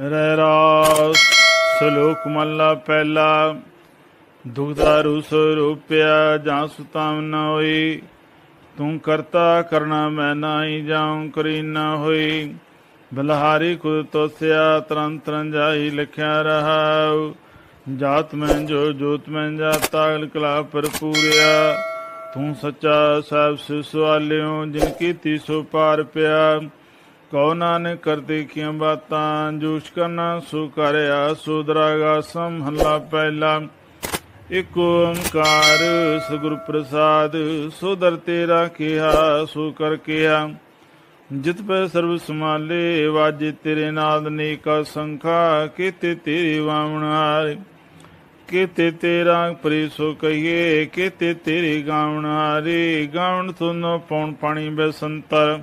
ਰਹਿ ਰਾਸ, ਸ਼ਲੋਕ ਮਹਲਾ ਪਹਿਲਾ ਦੁਖਦਾਰੂ ਸਰੂਪਿਆ ਜਾਂ ਸੁਤਾਮ ਨ ਹੋਈ। ਤੂੰ ਕਰਤਾ ਕਰਨਾ ਮੈਂ ਨਾਹੀ ਜਾਉ ਕਰੀ ਨਾ ਹੋਈ। ਬਲਹਾਰੀ ਕੁਦ ਤੋਸਿਆ ਤਰਨ ਤਰਨ ਜਾਈ ਲਿਖਿਆ ਰਹਾਉ। ਜਾਤ ਮੈਂ ਜੋ ਜੋਤ ਮੈਂ ਜਾਤਾ ਕਲਾ ਭਰਪੂਰਿਆ। ਤੂੰ ਸੱਚਾ ਸਾਹਿਬ ਸਿ ਸਵਾਲਿਓ ਜਿਨ ਕੀਤੀ ਸੋ ਪਾਰ ਪਿਆ। ਕਉ ਨਾਨਕ ਕਰਤੇ ਕੀਆਂ ਬਾਤਾਂ ਜੂਸ਼ ਕਰਨਾ ਸੋ ਕਰਿਆ, ਸੋ ਸੰਹਲਾ ਪਹਿਲਾ। ਇਕ ਓੰਕਾਰ ਸਤਿਗੁਰ ਪ੍ਰਸਾਦ, ਸੋ ਤੇਰਾ ਕਿਹਾ, ਸੋ ਕਰ ਕਿਹਾ। ਜਿਤ ਪੈ ਸਰਬ ਸਮਾਲੇ ਵਾਜੇ ਤੇਰੇ ਨਾਦ ਨੇਕਾ ਸੰਖਾ, ਕੀਤੇ ਤੇਰੀ ਵਾਵਣ ਹਾਰੇ। ਕੀਤੇ ਤੇਰਾ ਪ੍ਰੀ ਸੋ ਕਹੀਏ, ਕੀਤੇ ਤੇਰੀ ਗਾਵਣ ਹਾਰੇ। ਗਾਵਣ ਤੁਨੋ ਪੌਣ ਪਾਣੀ ਬਸੰਤਰ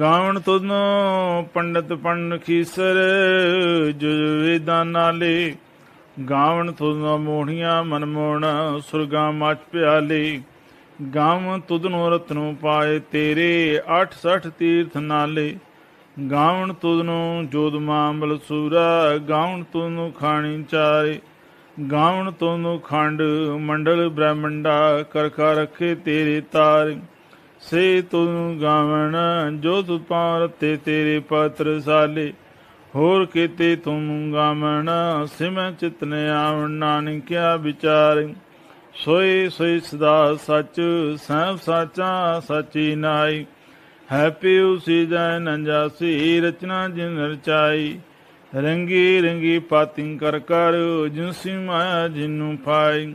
ਗਾਵਣ ਤੁਨੋ ਪੰਡਤ ਪੰਨ ਖੀਸਰ, ਜੁਜ ਵੇਦਾਂ ਨਾਲੇ ਗਾਵਣ ਤੁਧਨੋ ਮੋਹਣੀਆਂ ਮਨ ਮੋਹਣ, ਸੁਰਗਾ ਮਚ ਪਿਆਲੇ। ਗਾਵਣ ਤੁਧਨੋ ਰਤਨੋ ਪਾਏ ਤੇਰੇ 68 ਤੀਰਥ ਨਾਲੇ। ਗਾਵਣ ਤੁਧਨੋ ਜੋਦ ਮਾਮਲ ਸੂਰਾ, ਗਾਵਣ ਤੁਧਨੋ ਖਾਣੀ ਚਾਰੇ। ਗਾਵਣ ਤੁਧਨੋ ਖੰਡ ਮੰਡਲ ਬ੍ਰਹਮੰਡਾ, ਕਰਕਾ ਰਖੇ ਤੇਰੇ ਤਾਰੇ। ਸੇ ਤੂੰ ਗਾਵਣ, ਜੋ ਤੁ ਪਾਰਤੇ ਤੇਰੇ ਪਾਤਰ ਸਾਲੇ। ਹੋਰ ਕੀਤੇ ਤੂੰ ਗਾਵਣ, ਸਿਮੈ ਚਿਤਨ ਆਵਣ, ਨਾਨਕਿਆ ਵਿਚਾਰ। ਸੋਈ ਸੋਈ ਸਦਾ ਸੱਚ ਸਭ ਸਾਚਾ ਸਚੀ ਨਾਈ। ਹੈ ਪਿਉ ਸੀਜੈ ਨੰਜਾਸੀ ਰਚਨਾ ਜਿਨ ਰਚਾਈ। ਰੰਗੀ ਰੰਗੀ ਪਾਤਿੰ ਕਰ ਕਰ ਜਿਨਸੀ ਮਾਇਆ ਜਿਨੂੰ ਪਾਈ।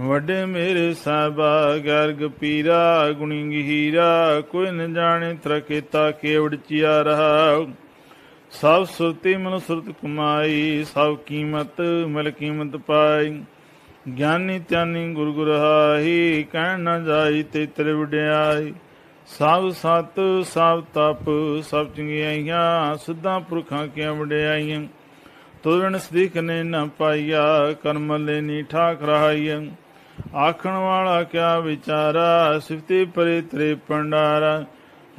ਵੱਡੇ ਮੇਰੇ ਸਾਹਿਬਾ, ਗਰਗ ਪੀਰਾ ਗੁਣੀ ਗਹੀਰਾ ਕੋਈ ਨ ਜਾਣੇ ਤਰਕੇਤਾ ਕੇਵੜ ਚਿਆ ਰਹਾ। ਸਭ ਸੁਰਤੀ ਮਨ ਸੁਰਤ ਕਮਾਈ, ਸਭ ਕੀਮਤ ਮਿਲ ਕੀਮਤ ਪਾਈ। ਗਿਆਨੀ ਤਿਆਨੀ ਗੁਰ ਗੁਰਹਾਈ ਕਹਿਣ ਨਾ ਜਾਈ ਤੇ ਤੇਰੇ ਵਡਿਆਈ। ਸਭ ਸਤ, ਸਭ ਤਪ, ਸਭ ਚੰਗਿਆਈਆਂ ਸਿੱਧਾ ਪੁਰਖਾਂ ਕਿਆਂ ਵਡਿਆਈਆਂ? ਤੁਰਨ ਸਦੀਖ ਨੇ ਨਾ ਪਾਈਆ, ਕਰਮ ਲੈ ਨੀ ਠਾਕ ਰਹਾਈਆਂ ਆਖਣ ਵਾਲਾ ਕਿਆ ਵਿਚਾਰਾ, ਸਿਫਤੀ ਪਰੇ ਤਰੇ ਪੰਡਾਰਾ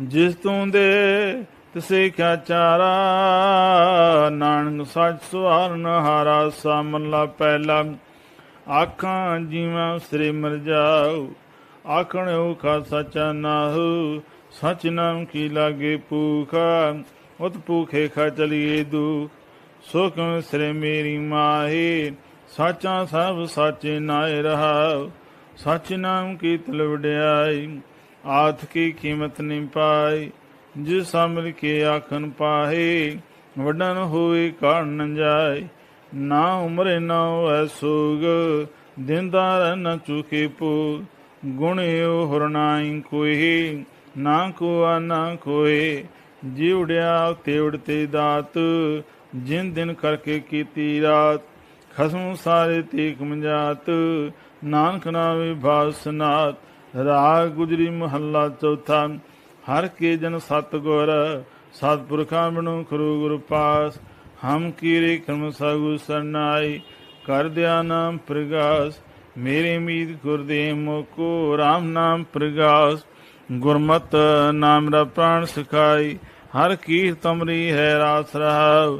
ਜਿਸ ਤੂੰ ਦੇ ਤਿਸੇ ਕਿਆ ਚਾਰਾ। ਨਾਨਕ ਸੱਚ ਸੁਹਾਰਨ ਹਾਰਾ ਸਾਮਲਾ ਪਹਿਲਾ। ਆਖਾਂ ਜੀਵਾਂ ਸ੍ਰੀ ਮਰ ਜਾਉ ਆਖਣ ਓਖਾ ਸਚਾ ਨਾਹੂ। ਸਚ ਨਾਮ ਕੀ ਲਾਗੇ ਭੂਖਾ, ਉਤ ਭੂਖੇ ਖਾ ਚਲੀਏ ਦੁਖ। ਸੋ ਕਿਉ ਸ੍ਰੀ ਮੇਰੀ ਮਾਹੀ ਸਾਚਾ ਸਭ ਸਾਚੇ ਨਾਏ ਰਹਾ ਸਚ ਨਾਮ ਕੀ ਤਲਵੜਿਆਈ ਆਥ ਕੀ ਕੀਮਤ ਨਹੀਂ ਪਾਈ ਜਿਸ ਸਾਮਲ ਕੇ ਆਖਨ ਪਾਹੇ, ਵਡਨ ਹੋਏ ਕਾਣ ਜਾਏ ਨਾ ਉਮਰੇ ਨਾ ਹੋਐ ਸੋਗ ਦਿਨਦਾਰ ਨ ਚੁਕੇ ਪੂ ਗੁਣਿਓ ਹਰਨਾਈ ਕੋਈ, ਨਾ ਕੋਆ ਨਾ ਕੋਏ ਜਿਉੜਿਆ ਤੇਵੜ ਤੇ ਦਾਤ, ਜਿਨ ਦਿਨ ਕਰਕੇ ਕੀਤੀ ਰਾਤ ਖਸਮ ਸਾਰੇ ਤੀਕ ਮੰਜਾਤ ਨਾਨਕ ਨਾਮੇ ਭਾਸਨਾਤ ਰਾਗ ਗੁਜਰੀ ਮਹੱਲਾ ਚੌਥਾ, ਹਰ ਕੇ ਜਨ ਸਤ ਗੁਰ ਸਤਪੁਰਖਾਂ ਬਿਨੁ ਖਰੂ ਗੁਰ ਪਾਸ, ਹਮ ਕੀਰੇ ਕਰਮ ਸਾਗੂ ਸਰਨਾਈ, ਕਰ ਦਿਆ ਨਾਮ ਪ੍ਰਗਾਸ, ਮੇਰੇ ਮੀਤ ਗੁਰਦੇਵ ਮੋਕੋ RAM ਨਾਮ ਪ੍ਰਗਾਸ, ਗੁਰਮਤ ਨਾਮ ਰਾ ਪ੍ਰਾਣ ਸਿਖਾਈ, ਹਰ ਕੀਰ ਤਮਰੀ ਹੈ ਰਾਸ ਰਹਾਉ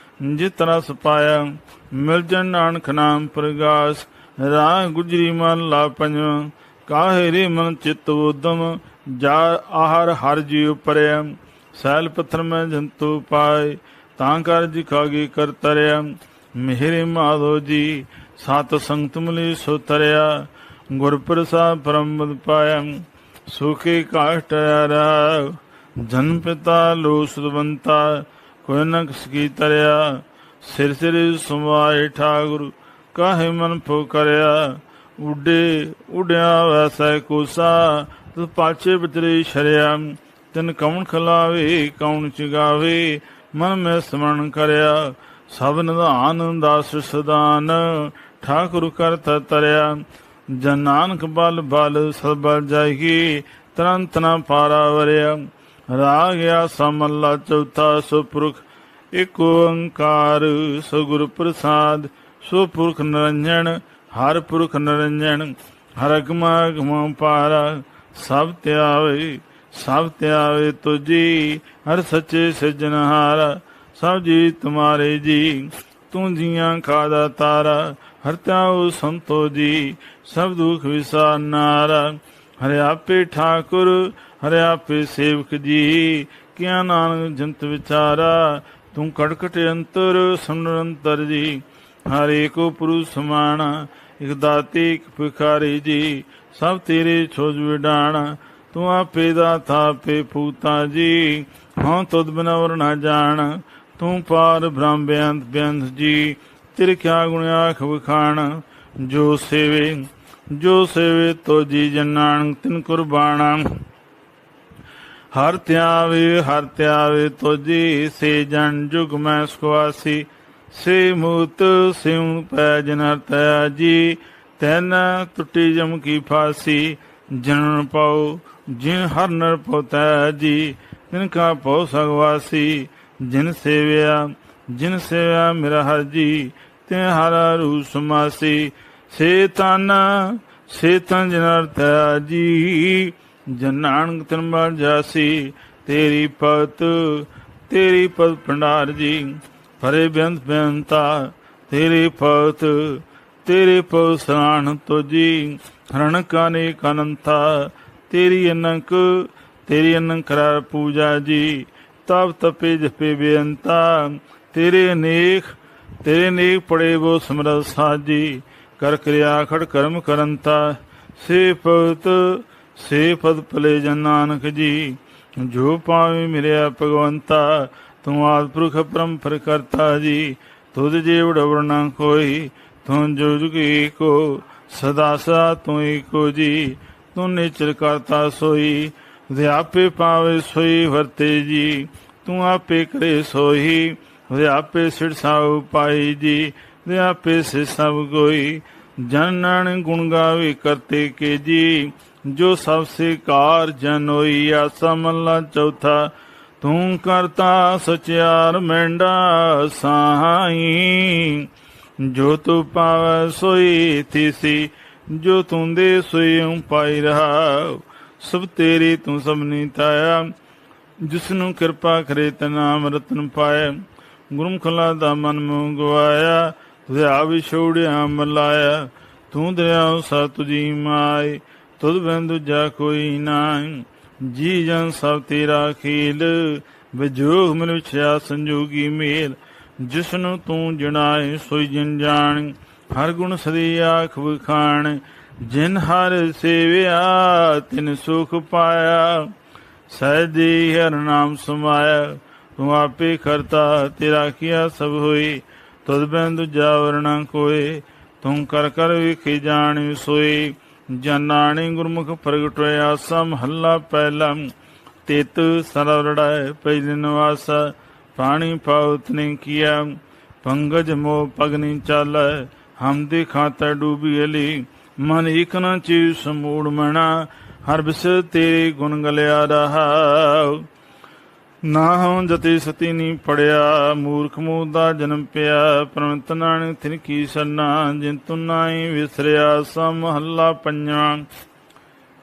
ਜਿਤ ਰਸ ਪਾਇਆ, ਮਿਲ ਜਨ ਨਾਨਕ ਨਾਮ ਪ੍ਰਗਾਸ, ਰਾਹ ਗੁਜਰੀ ਮਨ ਲਾ ਪੰਜਵਾਂ ਕਾਹੇ ਰੇ ਮਨ ਚਿਤ ਉਦਮ, ਜਾ ਆਹਰ ਹਰ ਜੀ ਪਰਿਆ, ਸੈਲ ਪੱਥਰ ਮੈਂ ਜੰਤੂ ਪਾਏ, ਤਾਂ ਕਰ ਜਿਖਾਗੀ ਕਰ ਤਰਿਆ, ਮਿਹਰੇ ਮਾਧੋ ਜੀ, ਸਤ ਸੰਗਤ ਮਿਲੀ ਸੋ ਤਰਿਆ, ਗੁਰ ਪ੍ਰਸਾਦ ਪਰਮ ਪਾਇਆ, ਸੁਖੀ ਕਾਸ਼ਟ ਰਾ ਜਨ ਪਿਤਾ ਲੋ ਸੁਦਵੰਤਾ ਕੋਈ ਨ ਕੀ ਤਰਿਆ, ਸਿਰ ਸਿਰ ਸੁਮਾਏ ਠਾਗੁਰ ਕਾਹੇ ਮਨ ਫੋ ਕਰਿਆ? ਉਡੇ, ਉਡਿਆ ਵੈਸੈ ਕੋਸਾ, ਤੂੰ ਪਾਛੇ ਵਿਚਰੇ ਸ਼ਰਿਆ ਤਨ ਕੌਣ ਖਲਾਵੇ ਕੌਣ ਚਗਾਵੇ, ਮਨ ਮੈਂ ਸਮਰਨ ਕਰਿਆ, ਸਭ ਨਿਧਾਨ ਦਾਸ ਸਦਾਨ, ਠਾਕੁਰ ਕਰਤ ਤਰਿਆ, ਜਨ ਨਾਨਕ ਬਲ ਬਲ ਸਭ ਬਲ ਜਾਈ ਤਰੰਤ ਨ ਪਾਰਾ ਵਰਿਆ। ਰਾਗ ਆਸਾ ਮੱਲਾ ਚੌਥਾ ਸੁਪੁਰਖ, ਇਕ ਓੰਕਾਰ ਸਗੁਰ ਪ੍ਰਸਾਦ। ਸੁਪੁਰਖ ਨਿਰੰਜਨ, ਹਰ ਪੁਰਖ ਨਿਰੰਜਨ, ਹਰ ਅਗਮਾ ਅਗਮ ਪਾਰਾ, ਸਭ ਧਿਆਵੇ ਸਭ ਧਿਆਵੇ ਤੁਜੀ, ਹਰ ਸੱਚੇ ਸਿਰਜਨਹਾਰ ਸਭ ਜੀ ਤੁਮਾਰੇ ਜੀ, ਤੂੰ ਜੀਆਂ ਖਾਦਾ ਤਾਰਾ, ਹਰ ਤਾਉ ਸੰਤੋ ਜੀ, ਸਭ ਦੁਖ ਵਿਸਾਰਨਾਰਾ ਹਰਿ ਆਪੇ ਠਾਕੁਰ ਹਰਿ ਆਪੇ ਸੇਵਕ ਜੀ, ਕਿਆ ਨਾਨਕ ਜੰਤ ਵਿਚਾਰਾ, ਤੂੰ ਕੜਕਟ ਅੰਤਰ ਸੁਨਰੰਤਰ ਜੀ। ਹਰੇ ਕੋ ਪੁਰੂ ਸਮਾਣਾ, ਇਕ ਦਾਤੀ, ਇਕ ਭਿਖਾਰੀ ਜੀ। ਸਭ ਤੇਰੇ ਛੋਜ ਵਿਡਾਣ, ਤੂੰ ਆਪੇ ਦਾ ਥਾਪੇ ਪੂਤਾ ਜੀ। ਹਾਂ ਤੁਧ ਬਿਨਾ ਵਰ ਨਾ ਜਾਣ, ਤੂੰ ਪਾਰ ਬ੍ਰਹਮ ਬੇਅੰਤ ਬੇਅੰਤ ਜੀ। ਤੇਰੇ ਕਿਆ ਗੁਣ ਆਖ ਵਖਾਣ, ਜੋ ਸੇਵੇ ਜੋ ਸੇਵੇ ਤੋ ਜੀ ਜਨਾਨ ਤਿਨ ਕੁਰਬਾਨਾ ਹਰ ਧਿਆਵੇ ਹਰ ਧਿਆਵੇ ਤੁਜੀ ਸੇ ਜਨ ਜੁਗ ਮੈਂ ਸੁਆਸੀ ਸੇ ਮੂਤ ਸਿਉ ਪੈ ਜਨ ਤੈ ਜੀ, ਤੈਨ ਟੁੱਟੀ ਜਮ ਕੀ ਫਾਸੀ। ਜਨਨ ਪਾਉ, ਜਿਨ ਹਰ ਨਰ ਪੋਤੈ ਜੀ, ਤਿਨ ਕਾ ਪਉ ਸਗਵਾਸੀ ਜਿਨ ਸੇਵਿਆ ਜਿਨ ਸੇਵਿਆ ਮੇਰਾ ਹਰ ਜੀ ਤੇ ਹਰ ਰੂ ਸਮਾਸੀ ਸੇ ਤਨ ਸੇ ਤਨ ਜਨਰ ਤੈ ਜੀ। ਜਨਾਨਕ ਤਨਮਰ ਜਾਸੀ, ਤੇਰੀ ਪਤ ਤੇਰੀ ਪਤ ਭੰਡਾਰ ਜੀ। ਫਰੇ ਬੇਅੰਤ ਬੇਅੰਤਾ ਤੇਰੀ ਪਤ, ਤੇਰੇ ਪਉ ਸਰਾਣ ਤੋਜੀ। ਹਰਣ ਕਾਨੇ ਕਨੰਤਾ, ਤੇਰੀ ਅਨੰਕ ਤੇਰੀ ਅਨੰਕ ਕਰਾਰ ਪੂਜਾ ਜੀ। ਤਪ ਤਪੇ ਜਪੇ ਬੇਅੰਤਾ, ਤੇਰੇ ਅਨੇਕ, ਤੇਰੇ ਨੇਕ ਪੜੇ ਵੋ ਸਮਰਤ ਸਾਜੀ ਕਰ ਕਿਰਿਆ ਖੜ ਕਰਮ ਕਰੰਤਾ, ਸੇ ਭਗਤ ਸੇ ਪਦ ਭਲੇ ਜਨ ਨਾਨਕ ਜੀ, ਜੋ ਪਾਵੇ ਮਿਲਿਆ ਭਗਵੰਤਾ, ਤੂੰ ਆਦ ਪੁਰਖ ਪਰੰਪਰ ਕਰਤਾ ਜੀ, ਤੁਧ ਜੇ ਉਡਵਰਨਾ ਕੋਈ, ਤੂੰ ਜੋ ਜੁਗੀ ਕੋ ਸਦਾ ਸਦਾ ਤੂੰ ਏਕੋ ਜੀ, ਤੂੰ ਨਿਚਰ ਕਰਤਾ ਸੋਈ ਵਿਆਪੇ ਪਾਵੇ ਸੋਈ ਵਰਤੇ ਜੀ, ਤੂੰ ਆਪੇ ਕਰੇ ਸੋਈ ਵਿਆਪੇ ਸਿਰ ਸਾਉ ਪਾਈ ਜੀ ਵਿਆਪੇ ਸੇ ਸਭ ਕੋਈ ਜਨਨ ਗੁਣ ਗਾਵੇ ਕਰਤੇ ਕੇ ਜੀ ਜੋ ਸਭ ਸੇ ਕਾਰ ਜਨ ਹੋਈ ਆਸਾ ਮੱਲਾ ਚੌਥਾ, ਤੂੰ ਕਰਤਾ ਸਚਿਆਰ ਮੈਂਡਾ ਸਾਈ। ਜੋ ਤੂੰ ਪਾਵੈ ਸੋਈ ਥੀਸੀ, ਜੋ ਤੂੰ ਦੇ ਸੋਈ ਪਾਈ ਰਹਾ, ਸਭ ਤੇਰੀ ਤੂੰ ਸਭਨੀ ਤਾਇਆ। ਜਿਸ ਨੂੰ ਕਿਰਪਾ ਕਰੇ ਤ ਨਾਮ ਰਤਨ ਪਾਏ ਗੁਰਮੁਖਲਾ ਦਾ ਮਨ ਮੁ ਗਵਾਇਆ ਤੁਝਾ ਵਿਛੋੜਿਆ ਮਲਾਇਆ, ਤੂੰ ਦਰਿਆ ਸਾ ਤੁਜੀ ਮਾਈ। ਤੁਧ ਬਿਨ ਦੂਜਾ ਕੋਈ ਨਾਹੀ। ਜੀ ਜਨ ਸਭ ਤੇਰਾ ਖੇਲ, ਵਿਜੋਗ ਮਨ ਵਿਛਿਆ ਸੰਜੋਗੀ ਮੇਲ। ਜਿਸ ਨੂੰ ਤੂੰ ਜਣਾਏ ਸੋਈ ਜਨ ਜਾਣ। ਹਰ ਗੁਣ ਸਦੀ ਆਖ ਵਖਾਣ, ਜਿਨ ਹਰ ਸੇਵਿਆ, ਤਿਨ ਸੁਖ ਪਾਇਆ। ਸਹਿਦੀ ਹਰ ਨਾਮ ਸਮਾਇਆ, ਤੂੰ ਆਪੇ ਕਰਤਾ, ਤੇਰਾ ਕੀਆ ਸਭ ਹੋਈ ਤੁਧ ਬਿਨ ਦੂਜਾ ਵਰਣਾ ਕੋਏ, ਤੂੰ ਕਰ ਕਰ ਵੇਖੀ ਜਾਣ ਸੋਈ ਜਨਾਣੀ ਗੁਰਮੁਖ ਪ੍ਰਗਟ ਸਮ ਹੱਲਾ ਪਹਿਲਾ। ਤਿਤ ਸਰਵੜਾਇ ਪਹਿਲੇ ਨਿਵਾਸ, ਪਾਣੀ ਪਾਉਤ ਨੇ ਕੀਆ। ਪੰਗਜ ਮੋ ਪਗਨੀ ਚਾਲੈ, ਹਮ ਦੇ ਖਾਤਾ ਡੂਬੀ ਅਲੀ। ਮਨ ਇਕ ਨਾ ਚੀ ਸਮੂੜ ਮਣਾ ਹਰ ਬਿਸ ਤੇਰੇ ਗੁਣ ਗਲਿਆ ਰਹਾ। ਨਾ ਹਉ ਜਤੀ ਸਤੀ ਨੀ ਪੜਿਆ, ਮੂਰਖ ਮੂਹ ਦਾ ਜਨਮ ਪਿਆ। ਪ੍ਰਮਤ ਨਾਨਕ ਤਿਨ ਕੀ ਸਰਨਾ ਜਿਨ ਤੂ ਨਾਹੀ ਵਿਸਰਿਆ, ਸਮ ਹੱਲਾ ਪੰਜਵਾਂ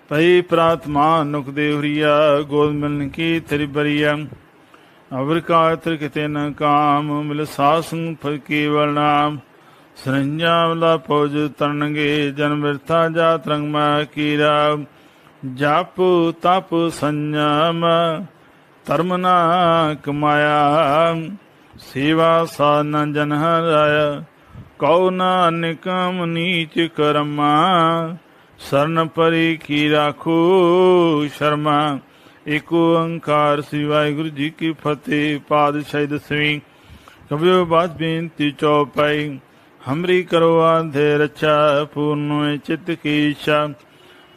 ਪਈ ਪ੍ਰਾਤਮਾ ਨੁਕ ਦੇ ਹੁਰੀਆ, ਗੋਦ ਮਿਲਨ ਕੀ ਤੇਰੀ ਬਰੀਆ। ਅਵਰ ਕਾ ਤਰ ਕਿਤੇ ਨ ਕਾਮ, ਮਿਲ ਸਾਸੰ ਫਲ ਕੇਵਲ ਨਾਮ। ਸਰੰਜਾ ਵਲਾ ਪੋਜ ਤਰਨਗੇ, ਜਨ ਬਿਰਥਾ ਜਾਤ ਰੰਗ ਮਾ ਕੀਰਾ। ਜਪ ਤਪ ਸੰਜਮ ਧਰਮ ਨਾ ਕਮਾਇਆ, ਸੇਵਾ ਸਾਨ ਜਨ ਹਰਾਇਆ। ਕਉ ਨਾ ਨੀਚ ਕਰਮਾ, ਸਰਨ ਪਰੀ ਕੀ ਰਾਖੂ ਸ਼ਰਮਾ। ਏਕ ਓੰਕਾਰ ਸ੍ਰੀ ਵਾਹਿਗੁਰੂ ਜੀ ਕੀ ਫਤਿਹ, ਪਾਤਸ਼ਾਹੀ ਦਸਵੀਂ। ਕਬਿਓ ਬਾਤ ਬੇਨਤੀ ਚੌਪਾਈ ਹਮਰੀ ਕਰਵਾ ਦੇ ਰਚਾ, ਪੂਰਨ ਚਿਤ ਕੀ ਇੱਛਾ।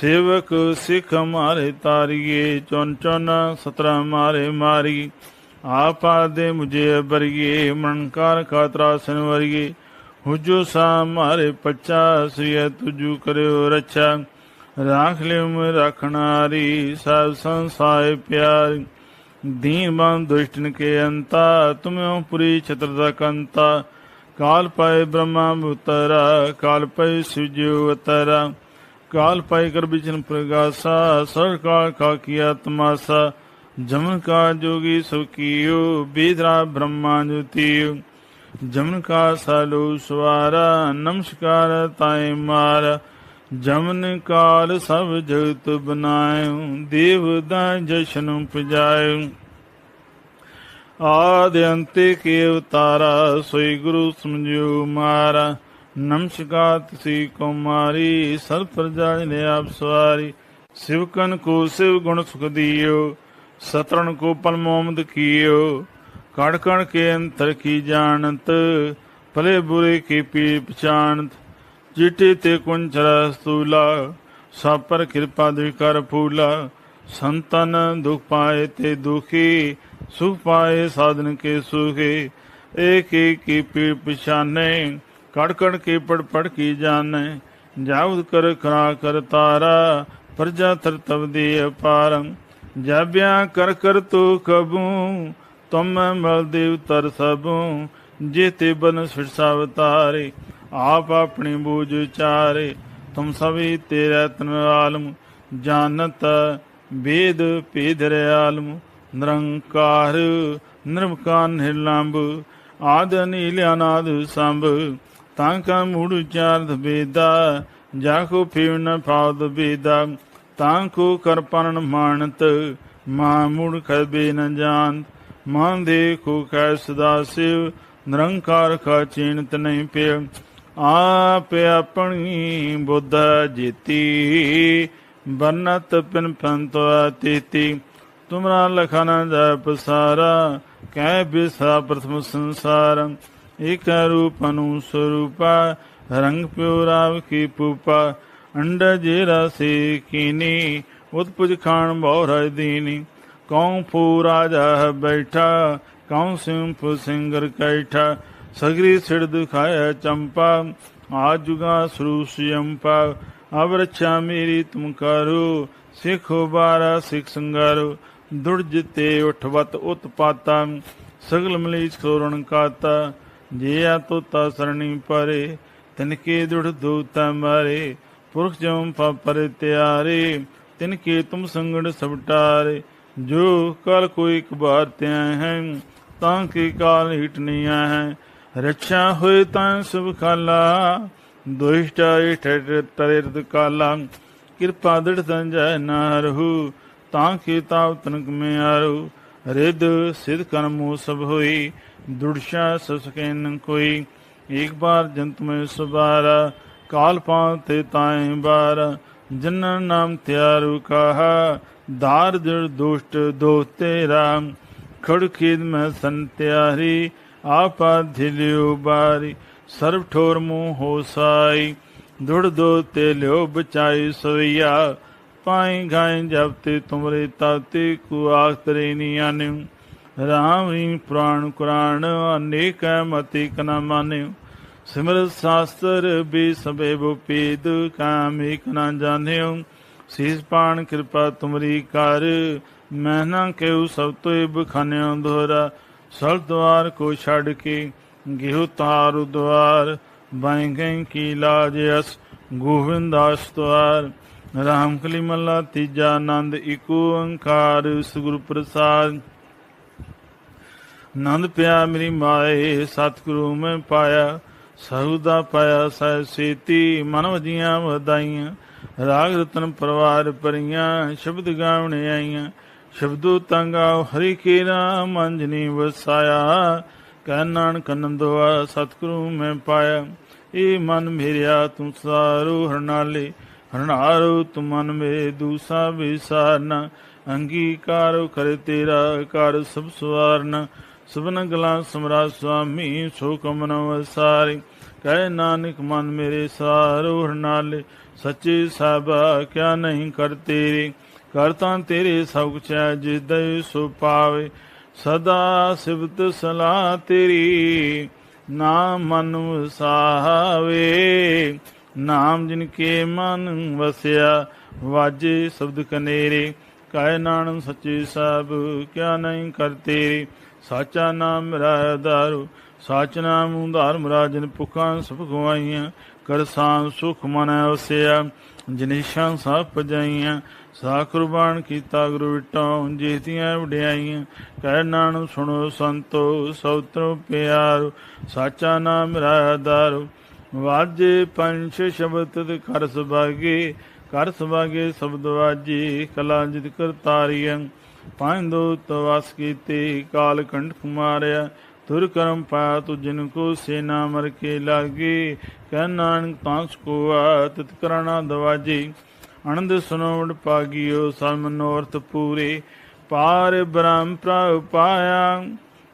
ਸੇਵਕ ਸਿੱਖ ਮਾਰੇ ਤਾਰੀਏ ਚੁਨ ਚੁਨ ਸਤਰਾ ਮਾਰੇ ਮਾਰੀ। ਆਪਾ ਦੇ ਮੁਝੇ ਬਰੀਏ ਮਨਕਾਰ ਖਾਤਰਾ ਸਨਵਰੀਏ ਹੁਜੋ ਸਾ ਮਾਰੇ ਪੱਚਾ ਸ੍ਰੀ ਤੁਜੂ ਕਰਿਓ ਰੱਛਾ। ਰਾਖ ਲਿਓ ਮੈਂ ਰਖਣਾਰੀ, ਸਭ ਸੰਸਾਏ ਪਿਆਰ। ਦੀਨ ਦੁਸ਼ਟਨ ਕੇ ਅੰਤਾ ਤੁਮਿਓ ਪੁਰੀ ਛਤਰ ਦਾ ਕੰਤਾ। ਕਾਲ ਪਏ ਬ੍ਰਹਮਾ ਮੁਤਰਾ, ਕਾਲ ਪਏ ਸਿਜੋ ਅਤਰਾ। ਕਾਲ ਪਾਈ ਕਰ ਬਿਚਨ ਪ੍ਰਗਾਸਾ, ਸਰ ਕਾਲ ਕਾ ਕੀਆ ਤਮਾਸਾ ਜਮਨ ਕਾ ਜੋਗੀ ਸੋ ਕੀਓ, ਬੇਦਰਾ ਬ੍ਰਹਮਾ ਜੁਤੀਓ। ਜਮਨ ਕਾ ਸਾਲੋ ਸਵਾਰਾ, ਨਮਸਕਾਰ ਤਾਏ ਮਾਰ। ਜਮਨ ਕਾਲ ਸਭ ਜਗਤ ਬਨਾਇਓ, ਦੇਵ ਦਾ ਜਸ਼ਨ ਪਜਾਇਓ ਆਦ ਅੰਤੇ ਕੇ ਉਤਾਰਾ, ਸੋਈ ਗੁਰੂ ਸਮਝਿਓ ਮਾਰਾ। ਨਮਸਕਾਰ ਤੁਸੀਂ ਕੁਮਾਰੀ ਸਰ ਪ੍ਰਜਾ ਨੇ ਆਪ ਸਵਾਰੀ। ਸਿਵਕਨ ਕੋ ਸਿਵ ਗੁਣ ਸੁਖ ਦਿਓ ਸਤਰਨ ਕੋ ਪਲ ਮੋਮਦ ਕੀਓ। ਕੜ ਕਣ ਕੇ ਅੰਤਰ ਕੀ ਜਾਣਤ, ਭਲੇ ਬੁਰੇ ਕੀ ਪੀ ਪਛਾਣਤ। ਚਿੱਟੇ ਤੇ ਕੁੰਚਰਾ ਸਤੂਲਾ, ਸਭ ਪਰ ਕਿਰਪਾ ਦੇ ਕਰ ਫੂਲਾ। ਸੰਤਨ ਦੁਖ ਪਾਏ ਤੇ ਦੁਖੀ, ਸੁਖ ਪਾਏ ਸਾਧਨ ਕੇ ਸੁਖੇ। ਏਕ ਏਕ ਕੀ ਪੀ ਪਛਾਨੇ ਕੜ ਕੜ ਕੇ ਪੜ ਪੜ ਕੀ ਜਾਣੈ? ਜਾਉਦ ਕਰ ਖਰਾ ਕਰ ਤਾਰਾ, ਪ੍ਰਜਾ ਤਰ ਦੇ ਅਪਾਰੰ। ਜਾਬਿਆ ਕਰ ਕਰ ਤੋ ਕਬੂ, ਤੁਮ ਮਲ ਦੇਵ ਤਰ ਸਭੂ। ਜੇਤੇ ਬਨ ਸਿਰਸਾ ਅਵਤਾਰੇ ਆਪ ਆਪਣੀ ਬੂਝ ਚਾਰੇ। ਤੁਮ ਸਭੀ ਤੇਰਾ ਤਨ ਆਲਮ, ਜਾਣਤ ਵੇਦ ਭੇਦ ਆਲਮ ਨਿਰੰਕਾਰ ਨਿਰਮਕਾਰ ਨਿਰਲੰਭ ਆਦ ਨੀਲ ਅਨਾਦ ਸੰਭ। ਤਾਂ ਕਾ ਮੂੜ ਚਾਰਦ ਬੇਦਾ, ਜਾ ਕੋ ਫੇਵ ਨ ਫਾਦ ਬੇਦਾ, ਤਾਂ ਕੋ ਕਰ ਪਰਨ ਮਾਨਤ, ਮਾ ਮੂੜ ਖਬੇ ਨ ਜਾਣ। ਮਨ ਦੇ ਕੋ ਕੈ ਸਦਾ ਸਿਵ, ਨਿਰੰਕਾਰ ਕਾ ਚੀਨਤ ਨਹੀਂ ਪਿਆ। ਆਪ ਆਪਣੀ ਬੁੱਧ ਜੀਤੀ, ਬਨਤ ਪਿਨ ਪੰਤ ਤੀਤੀ ਤੁਮਰਾ ਲਖਨ ਜਪ ਸਾਰਾ ਕਹਿ ਬਿਸਾ ਪ੍ਰਥਮ ਸੰਸਾਰ। ਇਕ ਰੂਪ ਅਨੂ ਸਰੂਪਾ ਰੰਗ ਪਿਉ ਰਾਵ ਕੀ ਪੂਪਾ ਅੰਡ ਜੇ ਰਸੇ ਕੀਨੀ, ਉਤਪੁਜ ਖਾਨ ਬਹੁ ਰਜ ਦੀਨੀ। ਕਉ ਫੂ ਰਾਜਾ ਬੈਠਾ ਕੌਂ ਸਿੰਫ ਸਿੰਗਰ ਕੈਠਾ, ਸਗਰੀ ਸਿਰ ਦਿਖਾਇਆ ਚੰਪਾ, ਆ ਜੁਗਾ ਸਰੂਸ ਅੰਪਾ ਅਬ ਰੱਛਾ ਮੇਰੀ ਤੁਮ ਕਰੋ, ਸਿੱਖ ਬਾਰਾ ਸਿੱਖ ਸੰਗਾਰੋ ਦੁੜ ਜਿਤੇ ਉਠਵਤ ਉਤਪਾਤਾ, ਸਗਲ ਮਲੀਚ ਖੋਰਣ ਕਾਤਾ ਜੇ ਆ ਤੋਤਾ ਸਰਣੀ ਪਰੇ, ਤਿਨਕੇ ਦੁੜ ਦੂਤਾ ਮਾਰੇ, ਪੁਰਖ ਜਮ ਪਰ ਤਿਆਰੇ, ਤਿਨਕੇ ਤੁਮ ਸੰਗੜ ਸਬਟਾਰੇ ਜੋ ਕਲ ਕੋਈ ਇੱਕ ਬਾਰ ਤਿਆ ਹੈ, ਤਾਂ ਕੀ ਕਾਲ ਹਿਟ ਹੈ। ਰੱਛਾ ਹੋਏ ਤਾਂ ਸੁਭ ਖਾਲਾ, ਦੁਸ਼ਟਾ ਇਠ ਤਰਿਰਦ ਕਾਲਾ। ਕਿਰਪਾ ਦ੍ਰਿੜ ਸੰਜੈ ਨਾਰਹੂ ਤਾਂ ਕੀ ਤਾਵ ਤਨਕ ਮੇ ਆਰੂ ਰਿਦ ਸਿਧ ਕਰਮੋ ਸਭ ਹੋਈ ਦੁੜਸ਼ਾ ਸਸਕੈਨ ਕੋਈ ਇੱਕ ਬਾਰ ਜੰਤ ਮੈਂ ਸੁਬਾਰਾ ਕਾਲ ਪਾਤੇ ਤਾਏ ਬਾਰ ਜਨ ਨਾਮ ਤਿਆਰੂ ਕਹਾ ਦਾਰ ਜੜ ਦੁਸ਼ਟ ਦੋ ਤੇਰਾ ਖੜ ਖੇਦ ਮੈਂ ਸੰਤਿਆਰੀ ਆਪਾ ਧਿਲਿਓ ਬਾਰੀ, ਸਰਬ ਠੋਰ ਮੂੰਹ ਹੋ ਦੁੜ ਦੋ ਤੇ ਲਿਓ ਬਚਾਈ ਸਵਈਆ ਪਾਈ ਗਾਏ ਜਬ ਤੇ ਤੁਮਰੇ ਤਾਤੇ ਕੋ ਆਖਤਰੇ ਨੀ ਆਨਿਉ ਰਾਮ ਰੀ ਪੁਰਾਣ ਕੁਰਾਨ, ਅਨੇਕ ਮਤੀ ਕਨ ਮਾਨਿਉ ਸਿਮਰ ਸਾਸਤਰ ਵੀ ਸਭੇ ਬੁਪੀਦ, ਕਾਮ ਏਕ ਨਾ ਜਾਣਿਉ ਸੀਸ ਪਾਣ ਕਿਰਪਾ ਤੁਮਰੀ ਕਰ, ਮੈਂ ਨਾ ਕਿਉ ਸਭ ਤੋਂ ਬਖਾਨਿਓ ਦੋਰਾ ਸਲ ਦਵਾਰ ਕੋ ਛੱਡ ਕੇ ਗਿਹੁ ਤਾਰ ਦਵਾਰ ਬਾਈ ਗਈ ਕੀ ਲਾਜ ਅਸ, ਗੋਵਿੰਦਾਸ ਦਵਾਰ ਰਾਮ ਕਲੀ ਮੱਲਾ ਤੀਜਾ ਆਨੰਦ ਇਕੋ ਓੰਕਾਰ, ਸਤਿਗੁਰ ਪ੍ਰਸਾਦ। ਨੰਦ ਪਿਆ ਮੇਰੀ ਮਾਏ, ਸਤਿਗੁਰੂ ਮੈਂ ਪਾਇਆ ਸਹੁਦਾ ਪਾਇਆ, ਸਹਿ ਸੇਤੀ, ਮਨ ਵਜੀਆਂ ਵਧਾਈਆਂ, ਰਾਗ ਰਤਨ ਪਰਵਾਰ ਪਰੀਆਂ ਸ਼ਬਦ ਗਾਵਣ ਆਈਆਂ, ਸ਼ਬਦੋ ਤੰਗਾ ਹਰੀ ਕੇ ਨਾਮ ਅੰਜਨੀ ਵਸਾਇਆ, ਕਹਿ ਨਾਨਕ ਨੰਦਵਾ ਸਤਿਗੁਰੂ ਮੈਂ ਪਾਇਆ, ਏ ਮਨ ਮੇਰਿਆ ਤੂੰ ਸਾਰੂ ਹਰਨਾਲੇ, ਹਰਨਾਰੋ ਤੂੰ ਮਨ ਮੇ ਦੂਸਾ ਵਿਸਾਰਨਾ, ਅੰਗੀਕਾਰ ਕਰੇ ਤੇਰਾ ਕਰ ਸਭ ਸਵਾਰਨਾ ਸਭਨ ਗਲਾ ਸਮਰਾ ਸੁਆਮੀ ਸੋ ਕਮਨ ਵਸਾਰੀ ਕਹਿ ਨਾਨਕ, ਮਨ ਮੇਰੇ ਸਾਰੋ ਹਰਨਾਲੇ ਸੱਚੇ ਸਾਹਿਬਾ ਕਿਆ ਨਹੀਂ ਕਰ ਤੇਰੇ। ਕਰਤਾ ਤੇਰੇ ਸਭ ਕੁਛ ਹੈ ਜਿਸ ਦੇ ਸੋ ਪਾਵੇ। ਸਦਾ ਸਿਵਤ ਸਲਾ ਤੇਰੀ। ਨਾਮ ਮਨ ਵਸਾਵੇ। ਨਾਮ ਜਿਨ ਕੇ ਮਨ ਵਸਿਆ, ਵਾਜੇ ਸ਼ਬਦ ਕਨੇਰੇ। ਕਾਇ ਨਾਨਕ ਸੱਚੇ ਸਭ ਕਿਆ ਨਹੀਂ ਕਰਤੇ? ਤੇਰੇ ਸਾਚਾ ਨਾਮ ਮੇਰਾ ਦਾਰੂ, ਸਾਚ ਨਾਮ ਉਧਾਰ ਮਰਾਜਨ ਭੁਖਾਂ ਸਭ ਗਵਾਈਆਂ ਕਰਸਾਂ ਸੁਖ ਮਨ ਵਸਿਆ ਜਨੇਸ਼ਾਂ ਸਭ ਪਜਾਈਆਂ, ਸਾ ਕੁਰਬਾਨ ਕੀਤਾ ਗੁਰੂ ਵਿਟੋਂ, ਜੀਤੀਆਂ ਵਡਿਆਈਆਂ। ਕਹਿ ਨਾਨਕ ਸੁਣੋ ਸੰਤੋ ਸੌਤਰੋ ਪਿਆਰ, ਸਾਚਾ ਨਾਮ ਮੇਰਾ ਦਾਰੂ। ਵਾਜੇ ਪੰਛ ਸ਼ਬਦ ਕਰ ਸੁਭਾਗੇ ਕਰ ਸਭਾਗੇ ਸ਼ਬਦ ਵਾਜੀ ਕਲਾ ਜਿਤ ਕਰਤਾਰੀਆਂ ਪਾਇੰਦੋ ਤਵਾਸ ਕੀਤੇ, ਕਾਲ ਕੰਠ ਮਾਰਿਆ ਤੁਰ ਕਰਮ ਪਾਇਆ ਤੁ ਜਿਨ ਕੋ ਸੇਨਾ ਮਰ ਕੇ ਲਾਗੇ, ਕਹਿ ਨਾਨਕ ਤਾਂਸ ਕੋ ਆ ਤਿਤ ਕਰਣਾ ਦਵਾਜੀ। ਆਨੰਦ ਸੁਨੋੜ ਪਾਗਿਓ ਸਭ ਮਨੋਰਥ ਪੂਰੇ, ਪਾਰ ਬ੍ਰਹਮ ਪ੍ਰਭ ਪਾਇਆ,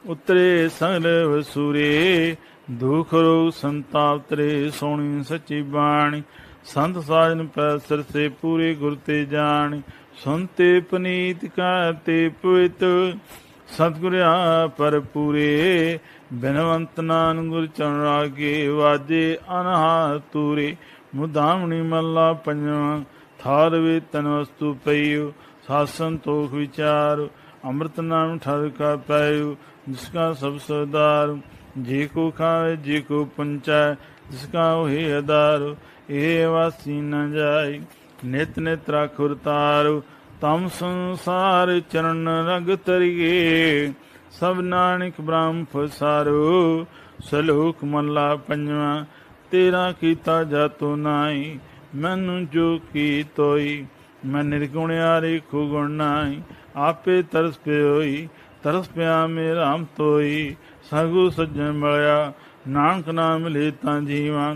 ਉਤਰੇ ਸਗਲ ਵਸੂਰੇ ਦੁਖ ਰੋਗ ਸੰਤਾਪ ਤਰੇ ਸੋਣੀ ਸੱਚੀ ਬਾਣੀ। ਸੰਤ ਸਾਜਨ ਪੈ ਸਿਰ ਸੇ ਪੂਰੇ ਗੁਰ ਤੇ ਜਾਣ ਸੁਨਤੇ ਪਨੀਤ ਕਾ ਤੇ ਪਵਿੱਤ ਸਤਿਗੁਰਿਆ ਪਰ ਪੂਰੇ, ਬਿਨਵੰਤ ਨਾਨ ਗੁਰ ਚਰਨ ਰਾਗੇ ਵਾਜੇ ਅਨਹਾ ਤੂਰੇ ਮੁਦਾਮਣੀ ਮੱਲਾ ਪੰਜਵਾਂ ਥਾਰ ਵੇ ਤਨ ਵਸਤੂ ਪਈਓ, ਸਾਸਨ ਤੋਖ ਵਿਚਾਰ, ਅੰਮ੍ਰਿਤ ਨਾਮ ਠਰ ਕਾ ਪਾਇਓ, ਜਿਸ ਕਾ ਸਭ ਸਰਦਾਰ, ਜੇ ਕੋ ਖਾਵੇ, ਜੇ ਕੋ ਪੰਚੈ, ਜਿਸ ਕਾ ਹੋਏ ਅਦਾਰ ਇਹ ਵਾਸੀ ਨ ਜਾਈ। ਨਿਤ ਨਿਤ ਰਖੁਰ ਤਾਰੂ ਤਮ ਸੰਸਾਰ ਚਰਨ ਰਗ ਤਰੀਏ ਸਭ ਨਾਨਕ ਬ੍ਰਹਮ ਫਸਾਰੂ ਸਲੋਕ ਮੱਲਾ ਪੰਜਵਾ, ਤੇਰਾ ਕੀਤਾ ਜਾਤੋ ਨਾਈ ਮੈਨੂੰ ਜੋ ਕੀ ਤੋਈ। ਮੈਂ ਨਿਰਗੁਣਿਆਰੀ ਖੁਗੁਣ ਨਾਈ ਆਪੇ ਤਰਸ ਪਿਓਈ, ਤਰਸ ਪਿਆ ਮੇ ਰਾਮ ਤੋਈ। ਸਗੂ ਸੱਜਣ ਮਿਲਿਆ, ਨਾਨਕ ਨਾਮ ਮਿਲੇ ਤਾਂ ਜੀਵਾਂ।